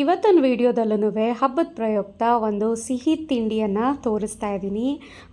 ಇವತ್ತಿನ ವಿಡಿಯೋದಲ್ಲೂ ಹಬ್ಬದ ಪ್ರಯುಕ್ತ ಒಂದು ಸಿಹಿ ತಿಂಡಿಯನ್ನು ತೋರಿಸ್ತಾ ಇದ್ದೀನಿ.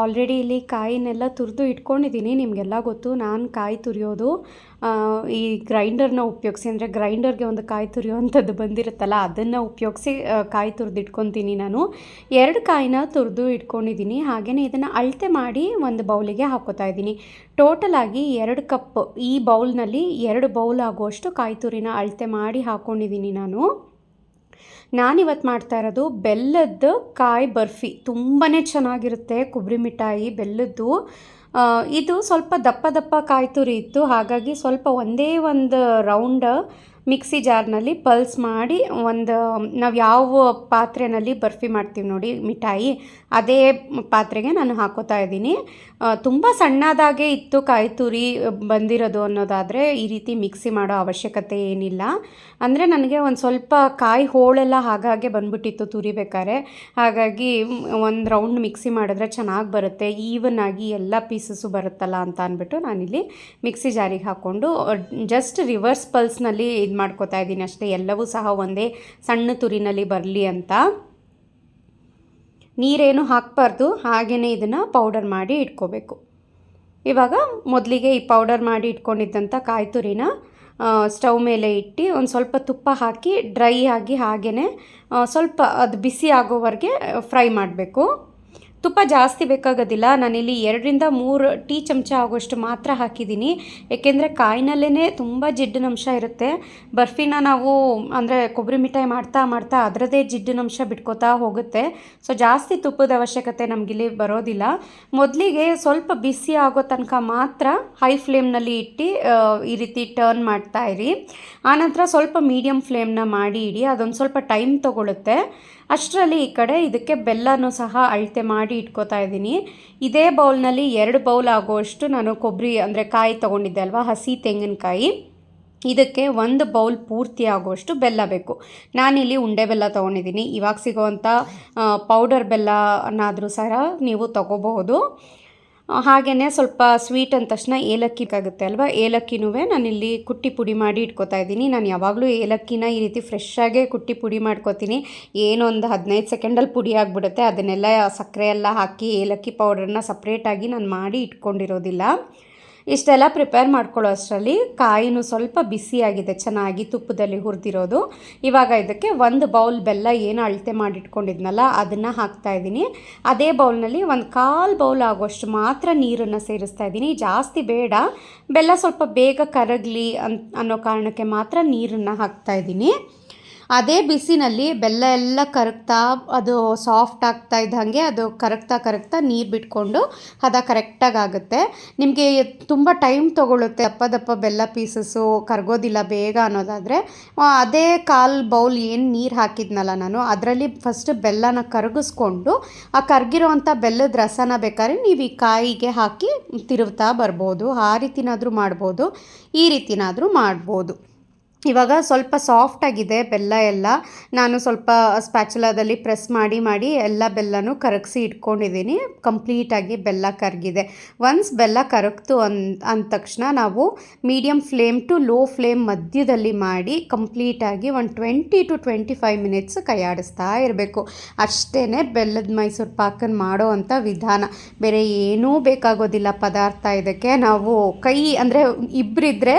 ಆಲ್ರೆಡಿ ಇಲ್ಲಿ ಕಾಯಿನೆಲ್ಲ ತುರಿದು ಇಟ್ಕೊಂಡಿದ್ದೀನಿ. ನಿಮಗೆಲ್ಲ ಗೊತ್ತು, ನಾನು ಕಾಯಿ ತುರಿಯೋದು ಈ ಗ್ರೈಂಡರ್ನ ಉಪಯೋಗಿಸಿ, ಅಂದರೆ ಗ್ರೈಂಡರ್ಗೆ ಒಂದು ಕಾಯಿ ತುರಿಯುವಂಥದ್ದು ಬಂದಿರುತ್ತಲ್ಲ, ಅದನ್ನು ಉಪಯೋಗಿಸಿ ಕಾಯಿ ತುರಿದು ಇಟ್ಕೊತೀನಿ ನಾನು. ಎರಡು ಕಾಯಿನ ತುರಿದು ಇಟ್ಕೊಂಡಿದ್ದೀನಿ. ಹಾಗೆಯೇ ಇದನ್ನು ಅಳತೆ ಮಾಡಿ ಒಂದು ಬೌಲಿಗೆ ಹಾಕೋತಾ ಇದ್ದೀನಿ. ಟೋಟಲ್ ಆಗಿ ಎರಡು ಕಪ್ ಈ ಬೌಲ್ನಲ್ಲಿ ಎರಡು ಬೌಲ್ ಆಗುವಷ್ಟು ಕಾಯಿ ತುರಿನ ಅಳತೆ ಮಾಡಿ ಹಾಕ್ಕೊಂಡಿದ್ದೀನಿ ನಾನು. ನಾನಿವತ್ತು ಮಾಡ್ತಾ ಇರೋದು ಬೆಲ್ಲದ ಕಾಯಿ ಬರ್ಫಿ. ತುಂಬಾ ಚೆನ್ನಾಗಿರುತ್ತೆ ಕೊಬ್ಬರಿ ಮಿಠಾಯಿ ಬೆಲ್ಲದ್ದು. ಇದು ಸ್ವಲ್ಪ ದಪ್ಪ ದಪ್ಪ ಕಾಯಿ ತುರಿ ಇತ್ತು. ಹಾಗಾಗಿ ಸ್ವಲ್ಪ ಒಂದೇ ಒಂದು ರೌಂಡ್ ಮಿಕ್ಸಿ ಜಾರ್ನಲ್ಲಿ ಪಲ್ಸ್ ಮಾಡಿ ಒಂದು, ನಾವು ಯಾವ ಪಾತ್ರೆಯಲ್ಲಿ ಬರ್ಫಿ ಮಾಡ್ತೀವಿ ನೋಡಿ, ಮಿಠಾಯಿ, ಅದೇ ಪಾತ್ರೆಗೆ ನಾನು ಹಾಕೋತಾ ಇದ್ದೀನಿ. ತುಂಬ ಸಣ್ಣದಾಗೆ ಇತ್ತು ಕಾಯಿ ತುರಿ ಬಂದಿರೋದು ಅನ್ನೋದಾದರೆ ಈ ರೀತಿ ಮಿಕ್ಸಿ ಮಾಡೋ ಅವಶ್ಯಕತೆ ಏನಿಲ್ಲ. ಅಂದರೆ ನನಗೆ ಒಂದು ಸ್ವಲ್ಪ ಕಾಯಿ ಹೋಳೆಲ್ಲ ಹಾಗಾಗೆ ಬಂದ್ಬಿಟ್ಟಿತ್ತು ತುರಿಬೇಕಾದ್ರೆ ಹಾಗಾಗಿ ಒಂದು ರೌಂಡ್ ಮಿಕ್ಸಿ ಮಾಡಿದ್ರೆ ಚೆನ್ನಾಗಿ ಬರುತ್ತೆ ಈವನ್ ಆಗಿ ಎಲ್ಲ ಪೀಸಸ್ಸು ಬರುತ್ತಲ್ಲ ಅಂತ ಅಂದ್ಬಿಟ್ಟು ನಾನಿಲ್ಲಿ ಮಿಕ್ಸಿ ಜಾರಿಗೆ ಹಾಕ್ಕೊಂಡು ಜಸ್ಟ್ ರಿವರ್ಸ್ ಪಲ್ಸ್ನಲ್ಲಿ ಇದು ಮಾಡ್ಕೋತಾ ಇದ್ದೀನಿ ಅಷ್ಟೇ, ಎಲ್ಲವೂ ಸಹ ಒಂದೇ ಸಣ್ಣ ತುರಿನಲ್ಲಿ ಬರಲಿ ಅಂತ. ನೀರೇನು ಹಾಕಬಾರ್ದು ಹಾಗೆಯೇ ಇದನ್ನು ಪೌಡರ್ ಮಾಡಿ ಇಟ್ಕೋಬೇಕು. ಇವಾಗ ಮೊದಲಿಗೆ ಈ ಪೌಡರ್ ಮಾಡಿ ಇಟ್ಕೊಂಡಿದ್ದಂಥ ಕಾಯಿ ತುರಿನ ಸ್ಟವ್ ಮೇಲೆ ಇಟ್ಟು ಒಂದು ಸ್ವಲ್ಪ ತುಪ್ಪ ಹಾಕಿ ಡ್ರೈ ಆಗಿ ಹಾಗೆಯೇ ಸ್ವಲ್ಪ ಅದು ಬಿಸಿ ಆಗೋವರೆಗೆ ಫ್ರೈ ಮಾಡಬೇಕು. ತುಪ್ಪ ಜಾಸ್ತಿ ಬೇಕಾಗೋದಿಲ್ಲ. ನಾನಿಲ್ಲಿ ಎರಡರಿಂದ ಮೂರು ಟೀ ಚಮಚ ಆಗೋಷ್ಟು ಮಾತ್ರ ಹಾಕಿದ್ದೀನಿ. ಏಕೆಂದರೆ ಕಾಯಿನಲ್ಲೇ ತುಂಬ ಜಿಡ್ಡಿನಂಶ ಇರುತ್ತೆ. ಬರ್ಫಿನ ನಾವು ಅಂದರೆ ಕೊಬ್ಬರಿ ಮಿಠಾಯಿ ಮಾಡ್ತಾ ಮಾಡ್ತಾ ಅದರದೇ ಜಿಡ್ಡಿನಂಶ ಬಿಟ್ಕೋತಾ ಹೋಗುತ್ತೆ. ಸೊ ಜಾಸ್ತಿ ತುಪ್ಪದ ಅವಶ್ಯಕತೆ ನಮಗಿಲ್ಲಿ ಬರೋದಿಲ್ಲ. ಮೊದಲಿಗೆ ಸ್ವಲ್ಪ ಬಿಸಿ ಆಗೋ ತನಕ ಮಾತ್ರ ಹೈ ಫ್ಲೇಮ್ನಲ್ಲಿ ಇಟ್ಟು ಈ ರೀತಿ ಟರ್ನ್ ಮಾಡ್ತಾ ಇರಿ. ಆನಂತರ ಸ್ವಲ್ಪ ಮೀಡಿಯಮ್ ಫ್ಲೇಮ್ನ ಮಾಡಿ ಇಡಿ. ಅದೊಂದು ಸ್ವಲ್ಪ ಟೈಮ್ ತೊಗೊಳುತ್ತೆ. ಅಷ್ಟರಲ್ಲಿ ಈ ಕಡೆ ಇದಕ್ಕೆ ಬೆಲ್ಲನೂ ಸಹ ಅಳತೆ ಮಾಡಿ ಇಟ್ಕೋತಾ ಇದ್ದೀನಿ. ಇದೇ ಬೌಲ್ನಲ್ಲಿ ಎರಡು ಬೌಲ್ ಆಗುವಷ್ಟು ನಾನು ಕೊಬ್ಬರಿ, ಅಂದರೆ ಕಾಯಿ ತೊಗೊಂಡಿದ್ದೆ ಅಲ್ವಾ, ಹಸಿ ತೆಂಗಿನಕಾಯಿ. ಇದಕ್ಕೆ ಒಂದು ಬೌಲ್ ಪೂರ್ತಿ ಆಗುವಷ್ಟು ಬೆಲ್ಲ ಬೇಕು. ನಾನಿಲ್ಲಿ ಉಂಡೆ ಬೆಲ್ಲ ತೊಗೊಂಡಿದ್ದೀನಿ. ಇವಾಗ ಸಿಗೋವಂಥ ಪೌಡರ್ ಬೆಲ್ಲನಾದರೂ ಸಹ ನೀವು ತೊಗೋಬಹುದು. ಹಾಗೆಯೇ ಸ್ವಲ್ಪ ಸ್ವೀಟ್ ಅಂದ ತಕ್ಷಣ ಏಲಕ್ಕಿ ಆಗುತ್ತೆ ಅಲ್ವಾ? ಏಲಕ್ಕಿನೂ ನಾನಿಲ್ಲಿ ಕುಟ್ಟಿ ಪುಡಿ ಮಾಡಿ ಇಟ್ಕೋತಾ ಇದ್ದೀನಿ. ನಾನು ಯಾವಾಗಲೂ ಏಲಕ್ಕಿನ ಈ ರೀತಿ ಫ್ರೆಶ್ ಆಗೇ ಕುಟ್ಟಿ ಪುಡಿ ಮಾಡ್ಕೋತೀನಿ. ಏನೊಂದು ಹದಿನೈದು ಸೆಕೆಂಡಲ್ಲಿ ಪುಡಿ ಆಗಿಬಿಡುತ್ತೆ. ಅದನ್ನೆಲ್ಲ ಸಕ್ಕರೆ ಎಲ್ಲ ಹಾಕಿ ಏಲಕ್ಕಿ ಪೌಡರ್ನ ಸಪ್ರೇಟಾಗಿ ನಾನು ಮಾಡಿ ಇಟ್ಕೊಂಡಿರೋದಿಲ್ಲ. ಇಷ್ಟೆಲ್ಲ ಪ್ರಿಪೇರ್ ಮಾಡ್ಕೊಳ್ಳೋ ಅಷ್ಟರಲ್ಲಿ ಕಾಯಿನೂ ಸ್ವಲ್ಪ ಬಿಸಿಯಾಗಿದೆ ಚೆನ್ನಾಗಿ ತುಪ್ಪದಲ್ಲಿ ಹುರಿದಿರೋದು. ಇವಾಗ ಇದಕ್ಕೆ ಒಂದು ಬೌಲ್ ಬೆಲ್ಲ ಏನು ಅಳತೆ ಮಾಡಿಟ್ಕೊಂಡಿದ್ನಲ್ಲ, ಅದನ್ನು ಹಾಕ್ತಾ ಇದ್ದೀನಿ. ಅದೇ ಬೌಲ್ನಲ್ಲಿ ಒಂದು ಕಾಲು ಬೌಲ್ ಆಗುವಷ್ಟು ಮಾತ್ರ ನೀರನ್ನು ಸೇರಿಸ್ತಾ ಇದ್ದೀನಿ. ಜಾಸ್ತಿ ಬೇಡ, ಬೆಲ್ಲ ಸ್ವಲ್ಪ ಬೇಗ ಕರಗಲಿ ಅನ್, ಅನ್ನೋ ಕಾರಣಕ್ಕೆ ಮಾತ್ರ ನೀರನ್ನು ಹಾಕ್ತಾ ಇದ್ದೀನಿ. ಅದೇ ಬಿಸಿನಲ್ಲಿ ಬೆಲ್ಲ ಎಲ್ಲ ಕರಗ್ತಾ, ಅದು ಸಾಫ್ಟ್ ಆಗ್ತಾ ಇದ್ದಂಗೆ ಅದು ಕರಗ್ತಾ ಕರಗ್ತಾ ನೀರು ಬಿಟ್ಕೊಂಡು ಹದ ಕರೆಕ್ಟಾಗಿ ಆಗುತ್ತೆ. ನಿಮಗೆ ತುಂಬ ಟೈಮ್ ತೊಗೊಳುತ್ತೆ ದಪ್ಪ ದಪ್ಪ ಬೆಲ್ಲ ಪೀಸಸ್ಸು ಕರಗೋದಿಲ್ಲ ಬೇಗ ಅನ್ನೋದಾದರೆ. ಅದೇ ಕಾಲು ಬೌಲ್ ಏನು ನೀರು ಹಾಕಿದ್ನಲ್ಲ ನಾನು, ಅದರಲ್ಲಿ ಫಸ್ಟ್ ಬೆಲ್ಲನ ಕರಗಿಸ್ಕೊಂಡು ಆ ಕರಗಿರೋವಂಥ ಬೆಲ್ಲದ ರಸನ ಬೇಕಾದ್ರೆ ನೀವು ಈ ಕಾಯಿಗೆ ಹಾಕಿ ತಿರುಗ್ತಾ ಬರ್ಬೋದು. ಆ ರೀತಿನಾದರೂ ಮಾಡ್ಬೋದು, ಈ ರೀತಿನಾದರೂ ಮಾಡ್ಬೋದು. ಇವಾಗ ಸ್ವಲ್ಪ ಸಾಫ್ಟ್ ಆಗಿದೆ ಬೆಲ್ಲ ಎಲ್ಲ. ನಾನು ಸ್ವಲ್ಪ ಸ್ಪ್ಯಾಚುಲಾದಲ್ಲಿ ಪ್ರೆಸ್ ಮಾಡಿ ಮಾಡಿ ಎಲ್ಲ ಬೆಲ್ಲನೂ ಕರಗಿಸಿ ಇಟ್ಕೊಂಡಿದ್ದೀನಿ. ಕಂಪ್ಲೀಟಾಗಿ ಬೆಲ್ಲ ಕರಗಿದೆ. ಒನ್ಸ್ ಬೆಲ್ಲ ಕರಗ್ತು ಅನ್, ಅಂದ ತಕ್ಷಣ ನಾವು medium flame to low flame ಮಧ್ಯದಲ್ಲಿ ಮಾಡಿ ಕಂಪ್ಲೀಟಾಗಿ ಒಂದು twenty to twenty five minutes ಕೈಯಾಡಿಸ್ತಾ ಇರಬೇಕು. ಅಷ್ಟೇ ಬೆಲ್ಲದ ಮೈಸೂರು ಪಾಕನ್ನು ಮಾಡೋ ಅಂಥ ವಿಧಾನ. ಬೇರೆ ಏನೂ ಬೇಕಾಗೋದಿಲ್ಲ ಪದಾರ್ಥ ಇದಕ್ಕೆ. ನಾವು ಕೈ ಅಂದರೆ ಇಬ್ಬರಿದ್ದರೆ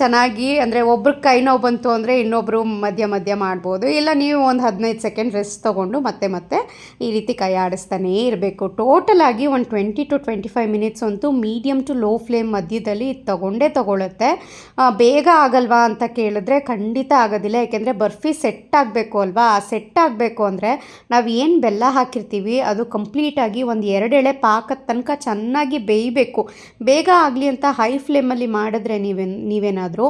ಚೆನ್ನಾಗಿ ಅಂದರೆ ಒಬ್ರ ಕೈ ನೋವು ಬಂತು ಅಂದರೆ ಇನ್ನೊಬ್ಬರು ಮಧ್ಯ ಮಧ್ಯ ಮಾಡ್ಬೋದು. ಇಲ್ಲ ನೀವು ಒಂದು ಹದಿನೈದು ಸೆಕೆಂಡ್ ರೆಸ್ಟ್ ತೊಗೊಂಡು ಮತ್ತೆ ಮತ್ತೆ ಈ ರೀತಿ ಕೈ ಆಡಿಸ್ತಾನೇ ಇರಬೇಕು. ಟೋಟಲ್ ಆಗಿ ಒಂದು twenty to twenty five minutes ಅಂತೂ ಮೀಡಿಯಮ್ ಟು ಲೋ ಫ್ಲೇಮ್ ಮಧ್ಯದಲ್ಲಿ ಇದು ತಗೊಂಡೇ ತಗೊಳುತ್ತೆ. ಬೇಗ ಆಗಲ್ವಾ ಅಂತ ಕೇಳಿದ್ರೆ ಖಂಡಿತ ಆಗೋದಿಲ್ಲ. ಯಾಕೆಂದರೆ ಬರ್ಫಿ ಸೆಟ್ ಆಗಬೇಕು ಅಲ್ವಾ? ಆ ಸೆಟ್ ಆಗಬೇಕು ಅಂದರೆ ನಾವು ಏನು ಬೆಲ್ಲ ಹಾಕಿರ್ತೀವಿ? ಅದು ಕಂಪ್ಲೀಟಾಗಿ ಒಂದು ಎರಡೆಳೆ ಪಾಕದ ತನಕ ಚೆನ್ನಾಗಿ ಬೇಯಬೇಕು. ಬೇಗ ಆಗಲಿ ಅಂತ ಹೈ ಫ್ಲೇಮಲ್ಲಿ ಮಾಡಿದ್ರೆ ನೀವೇನು ನೀವೇನಾದರೂ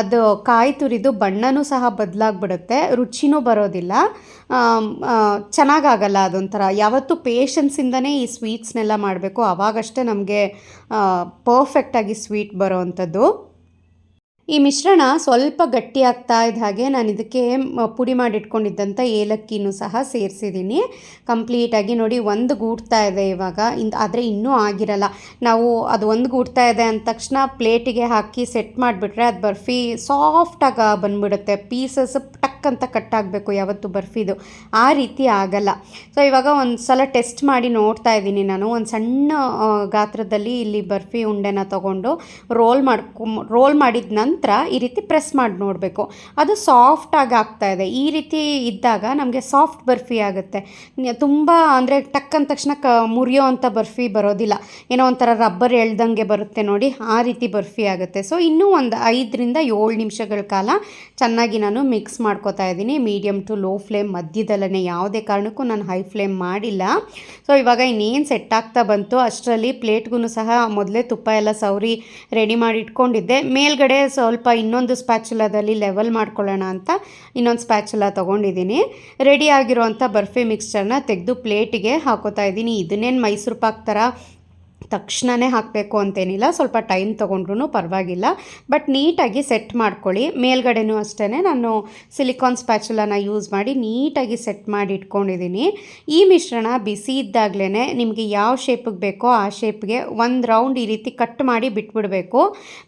ಅದು ಕಾಯಿ ತುರಿದು ಬಣ್ಣನೂ ಸಹ ಬದಲಾಗ್ಬಿಡುತ್ತೆ, ರುಚಿನೂ ಬರೋದಿಲ್ಲ. ಚೆನ್ನಾಗಾಗಲ್ಲ ಅದೊಂಥರ. ಯಾವತ್ತೂ ಪೇಷನ್ಸಿಂದನೇ ಈ ಸ್ವೀಟ್ಸ್ನೆಲ್ಲ ಮಾಡಬೇಕು. ಆವಾಗಷ್ಟೇ ನಮಗೆ ಪರ್ಫೆಕ್ಟಾಗಿ ಸ್ವೀಟ್ ಬರೋ ಅಂಥದ್ದು ಈ ಮಿಶ್ರಣ ಸ್ವಲ್ಪ ಗಟ್ಟಿಯಾಗ್ತಾ ಇದ್ದ ಹಾಗೆ ನಾನು ಇದಕ್ಕೆ ಪುಡಿ ಮಾಡಿಟ್ಕೊಂಡಿದ್ದಂಥ ಏಲಕ್ಕಿನೂ ಸಹ ಸೇರಿಸಿದ್ದೀನಿ. ಕಂಪ್ಲೀಟಾಗಿ ನೋಡಿ, ಒಂದು ಗೂಡ್ತಾ ಇದೆ ಇವಾಗ. ಇಂದ ಆದರೆ ಇನ್ನೂ ಆಗಿರಲ್ಲ. ನಾವು ಅದು ಒಂದು ಗೂಡ್ತಾ ಇದೆ ಅಂದ ತಕ್ಷಣ ಪ್ಲೇಟಿಗೆ ಹಾಕಿ ಸೆಟ್ ಮಾಡಿಬಿಟ್ರೆ ಅದು ಬರ್ಫಿ ಸಾಫ್ಟಾಗಿ ಬಂದ್ಬಿಡುತ್ತೆ. ಪೀಸಸ್ ಟಕ್ ಅಂತ ಕಟ್ ಆಗಬೇಕು ಯಾವತ್ತು ಬರ್ಫಿದು. ಆ ರೀತಿ ಆಗಲ್ಲ. ಸೊ ಇವಾಗ ಒಂದು ಸಲ ಟೆಸ್ಟ್ ಮಾಡಿ ನೋಡ್ತಾ ಇದ್ದೀನಿ ನಾನು. ಒಂದು ಸಣ್ಣ ಗಾತ್ರದಲ್ಲಿ ಇಲ್ಲಿ ಬರ್ಫಿ ಉಂಡೆನ ತೊಗೊಂಡು ರೋಲ್ ಮಾಡ್ಕೊ ರೋಲ್ ಮಾಡಿದ ನಂತರ ಈ ರೀತಿ ಪ್ರೆಸ್ ಮಾಡಿ ನೋಡಬೇಕು. ಅದು ಸಾಫ್ಟಾಗಿ ಆಗ್ತಾ ಇದೆ. ಈ ರೀತಿ ಇದ್ದಾಗ ನಮಗೆ ಸಾಫ್ಟ್ ಬರ್ಫಿ ಆಗುತ್ತೆ. ತುಂಬ ಅಂದರೆ ಟಕ್ ಅಂದ ತಕ್ಷಣ ಕ, ಮುರಿಯೋ ಅಂಥ ಬರ್ಫಿ ಬರೋದಿಲ್ಲ. ಏನೋ ಒಂಥರ ರಬ್ಬರ್ ಎಳ್ದಂಗೆ ಬರುತ್ತೆ ನೋಡಿ, ಆ ರೀತಿ ಬರ್ಫಿ ಆಗುತ್ತೆ. ಸೊ, ಇನ್ನೂ ಒಂದು ಐದರಿಂದ ಏಳು ನಿಮಿಷಗಳ ಕಾಲ ಚೆನ್ನಾಗಿ ನಾನು ಮಿಕ್ಸ್ ಮಾಡ್ಕೋತಾ ಇದ್ದೀನಿ. ಮೀಡಿಯಮ್ ಟು ಲೋ ಫ್ಲೇಮ್ ಮಧ್ಯದಲ್ಲೇ ಯಾವುದೇ ಕಾರಣಕ್ಕೂ ನಾನು ಹೈ ಫ್ಲೇಮ್ ಮಾಡಿಲ್ಲ. ಸೊ, ಇವಾಗ ಇನ್ನೇನು ಸೆಟ್ ಆಗ್ತಾ ಬಂತು, ಅಷ್ಟರಲ್ಲಿ ಪ್ಲೇಟ್ಗೂ ಸಹ ಮೊದಲೇ ತುಪ್ಪ ಎಲ್ಲ ಸವರಿ ರೆಡಿ ಮಾಡಿ ಇಟ್ಕೊಂಡಿದ್ದೆ. ಮೇಲ್ಗಡೆ ಸ್ವಲ್ಪ ಇನ್ನೊಂದು ಸ್ಪ್ಯಾಚುಲಾದಲ್ಲಿ ಲೆವೆಲ್ ಮಾಡ್ಕೊಳ್ಳೋಣ ಅಂತ ಇನ್ನೊಂದು ಸ್ಪ್ಯಾಚುಲ ತೊಗೊಂಡಿದ್ದೀನಿ. ರೆಡಿ ಆಗಿರೋವಂಥ ಬರ್ಫಿ ಮಿಕ್ಸ್ಚರ್ನ ತೆಗೆದು ಪ್ಲೇಟಿಗೆ ಹಾಕೋತಾ ಇದ್ದೀನಿ. ಇದನ್ನೇನು ಮೈಸೂರು ಪಾಕ್ ಥರ ತಕ್ಷಣವೇ ಹಾಕಬೇಕು ಅಂತೇನಿಲ್ಲ, ಸ್ವಲ್ಪ ಟೈಮ್ ತೊಗೊಂಡ್ರೂ ಪರವಾಗಿಲ್ಲ. ಬಟ್ ನೀಟಾಗಿ ಸೆಟ್ ಮಾಡ್ಕೊಳ್ಳಿ. ಮೇಲ್ಗಡೆನೂ ಅಷ್ಟೇ ನಾನು ಸಿಲಿಕಾನ್ ಸ್ಪ್ಯಾಚುಲನ ಯೂಸ್ ಮಾಡಿ ನೀಟಾಗಿ ಸೆಟ್ ಮಾಡಿ ಇಟ್ಕೊಂಡಿದ್ದೀನಿ. ಈ ಮಿಶ್ರಣ ಬಿಸಿ ಇದ್ದಾಗಲೇ ನಿಮಗೆ ಯಾವ ಶೇಪಿಗೆ ಬೇಕೋ ಆ ಶೇಪ್ಗೆ ಒಂದು ರೌಂಡ್ ಈ ರೀತಿ ಕಟ್ ಮಾಡಿ ಬಿಟ್ಬಿಡಬೇಕು.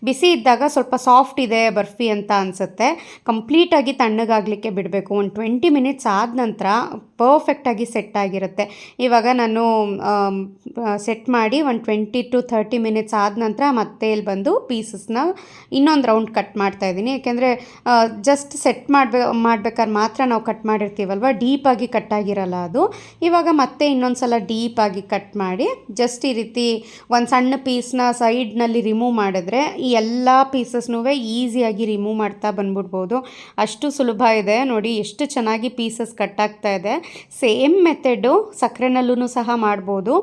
ಬಿಸಿ ಇದ್ದಾಗ ಸ್ವಲ್ಪ ಸಾಫ್ಟ್ ಇದೆ, ಬರ್ಫಿ ಅಂತ ಅನಿಸುತ್ತೆ. ಕಂಪ್ಲೀಟಾಗಿ ತಣ್ಣಗಾಗಲಿಕ್ಕೆ ಬಿಡಬೇಕು. ಒಂದು ಟ್ವೆಂಟಿ ಮಿನಿಟ್ಸ್ ಆದ ನಂತರ ಪರ್ಫೆಕ್ಟಾಗಿ ಸೆಟ್ ಆಗಿರುತ್ತೆ. ಇವಾಗ ನಾನು ಸೆಟ್ ಮಾಡಿ ಒಂದು ಟ್ವೆಂಟಿ ಟು ಥರ್ಟಿ ಮಿನಿಟ್ಸ್ ಆದ ನಂತರ ಮತ್ತೆ ಇಲ್ಲಿ ಬಂದು ಪೀಸಸ್ನ ಇನ್ನೊಂದು ರೌಂಡ್ ಕಟ್ ಮಾಡ್ತಾ ಇದ್ದೀನಿ. ಯಾಕೆಂದರೆ ಜಸ್ಟ್ ಸೆಟ್ ಮಾಡ್ಬೇ, ಮಾಡ್ಬೇಕಾದ್ರೆ ಮಾತ್ರ ನಾವು ಕಟ್ ಮಾಡಿರ್ತೀವಲ್ವ? ಡೀಪಾಗಿ ಕಟ್ ಆಗಿರಲ್ಲ ಅದು. ಇವಾಗ ಮತ್ತೆ ಇನ್ನೊಂದು ಸಲ ಡೀಪಾಗಿ ಕಟ್ ಮಾಡಿ ಜಸ್ಟ್ ಈ ರೀತಿ ಒಂದು ಸಣ್ಣ ಪೀಸ್ನ ಸೈಡ್ನಲ್ಲಿ ರಿಮೂವ್ ಮಾಡಿದ್ರೆ, ಈ ಎಲ್ಲ ಪೀಸಸ್ನೂ ಈಸಿಯಾಗಿ ರಿಮೂವ್ ಮಾಡ್ತಾ ಬಂದ್ಬಿಡ್ಬೋದು. ಅಷ್ಟು ಸುಲಭ ಇದೆ. ನೋಡಿ, ಎಷ್ಟು ಚೆನ್ನಾಗಿ ಪೀಸಸ್ ಕಟ್ ಆಗ್ತಾ ಇದೆ. ಸೇಮ್ ಮೆಥಡು ಸಕ್ಕರೆನಲ್ಲೂ ಸಹ ಮಾಡ್ಬೋದು.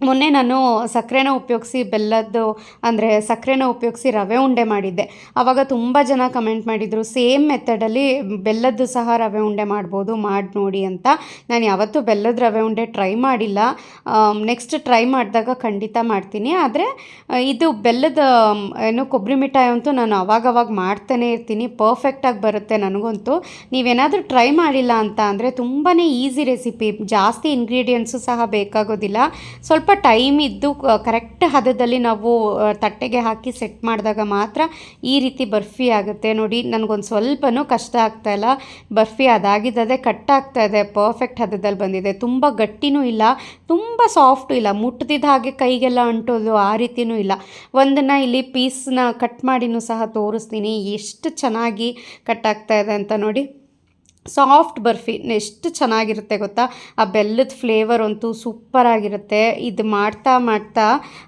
ಮೊನ್ನೆ ನಾನು ಸಕ್ಕರೆನ ಉಪಯೋಗಿಸಿ ಬೆಲ್ಲದ್ದು, ಅಂದರೆ ಸಕ್ಕರೆನ ಉಪಯೋಗಿಸಿ ರವೆ ಉಂಡೆ ಮಾಡಿದ್ದೆ. ಆವಾಗ ತುಂಬ ಜನ ಕಮೆಂಟ್ ಮಾಡಿದರು, ಸೇಮ್ ಮೆಥಡಲ್ಲಿ ಬೆಲ್ಲದ್ದು ಸಹ ರವೆ ಉಂಡೆ ಮಾಡ್ಬೋದು, ಮಾಡಿ ನೋಡಿ ಅಂತ. ನಾನು ಯಾವತ್ತೂ ಬೆಲ್ಲದ ರವೆ ಉಂಡೆ ಟ್ರೈ ಮಾಡಿಲ್ಲ. ನೆಕ್ಸ್ಟ್ ಟ್ರೈ ಮಾಡಿದಾಗ ಖಂಡಿತ ಮಾಡ್ತೀನಿ. ಆದರೆ, ಇದು ಬೆಲ್ಲದ ಏನು ಕೊಬ್ಬರಿ ಮಿಠಾಯಿ ಅಂತೂ ನಾನು ಅವಾಗವಾಗ ಮಾಡ್ತಾನೆ ಇರ್ತೀನಿ. ಪರ್ಫೆಕ್ಟಾಗಿ ಬರುತ್ತೆ ನನಗಂತೂ. ನೀವೇನಾದರೂ ಟ್ರೈ ಮಾಡಿಲ್ಲ ಅಂತ ಅಂದರೆ ತುಂಬಾ ಈಸಿ ರೆಸಿಪಿ. ಜಾಸ್ತಿ ಇಂಗ್ರೀಡಿಯೆಂಟ್ಸು ಸಹ ಬೇಕಾಗೋದಿಲ್ಲ. ಸ್ವಲ್ಪ ಟೈಮ್ ಇದ್ದು ಕರೆಕ್ಟ್ ಹದದಲ್ಲಿ ನಾವು ತಟ್ಟೆಗೆ ಹಾಕಿ ಸೆಟ್ ಮಾಡಿದಾಗ ಮಾತ್ರ ಈ ರೀತಿ ಬರ್ಫಿ ಆಗುತ್ತೆ. ನೋಡಿ, ನನಗೊಂದು ಸ್ವಲ್ಪನೂ ಕಷ್ಟ ಆಗ್ತಾ ಇಲ್ಲ. ಬರ್ಫಿ ಅದಾಗಿದ್ದದೆ ಕಟ್ ಆಗ್ತಾ ಇದೆ. ಪರ್ಫೆಕ್ಟ್ ಹದದಲ್ಲಿ ಬಂದಿದೆ. ತುಂಬ ಗಟ್ಟಿನೂ ಇಲ್ಲ. ತುಂಬ ಸಾಫ್ಟು ಇಲ್ಲ. ಮುಟ್ಟದಿದ್ದ ಹಾಗೆ ಕೈಗೆಲ್ಲ ಅಂಟೋದು ಆ ರೀತಿನೂ ಇಲ್ಲ. ಒಂದನ್ನು ಇಲ್ಲಿ ಪೀಸ್ನ ಕಟ್ ಮಾಡಿನೂ ಸಹ ತೋರಿಸ್ತೀನಿ. ಎಷ್ಟು ಚೆನ್ನಾಗಿ ಕಟ್ ಆಗ್ತಾ ಇದೆ ಅಂತ ನೋಡಿ. ಸಾಫ್ಟ್ ಬರ್ಫಿ ಎಷ್ಟು ಚೆನ್ನಾಗಿರುತ್ತೆ ಗೊತ್ತಾ? ಆ ಬೆಲ್ಲದ ಫ್ಲೇವರ್ ಅಂತೂ ಸೂಪರಾಗಿರುತ್ತೆ. ಇದು ಮಾಡ್ತಾ ಮಾಡ್ತಾ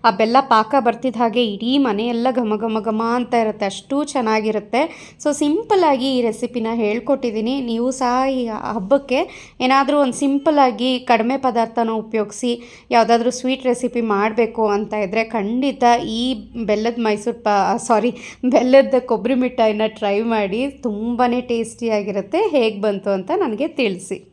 ಆ ಬೆಲ್ಲ ಪಾಕ ಬರ್ತಿದ್ದ ಹಾಗೆ ಇಡೀ ಮನೆಯೆಲ್ಲ ಘಮ ಘಮ ಘಮ ಅಂತ ಇರುತ್ತೆ. ಅಷ್ಟು ಚೆನ್ನಾಗಿರುತ್ತೆ. ಸೊ ಸಿಂಪಲ್ಲಾಗಿ ಈ ರೆಸಿಪಿನ ಹೇಳ್ಕೊಟ್ಟಿದ್ದೀನಿ ನೀವು ಸಹ ಈ ಹಬ್ಬಕ್ಕೆ ಏನಾದರೂ ಒಂದು ಸಿಂಪಲ್ಲಾಗಿ ಕಡಿಮೆ ಪದಾರ್ಥನ ಉಪಯೋಗಿಸಿ, ಯಾವುದಾದ್ರೂ ಸ್ವೀಟ್ ರೆಸಿಪಿ ಮಾಡಬೇಕು ಅಂತ ಇದ್ದರೆ ಖಂಡಿತ ಈ ಬೆಲ್ಲದ ಮೈಸೂರು ಪಾ ಸಾರಿ ಬೆಲ್ಲದ ಕೊಬ್ಬರಿ ಮಿಠಾಯಿನ ಟ್ರೈ ಮಾಡಿ ತುಂಬಾ ಟೇಸ್ಟಿಯಾಗಿರುತ್ತೆ ಹೇಗೆ ಬಂತು ಅಂತ ನನಗೆ ತಿಳಿಸಿ.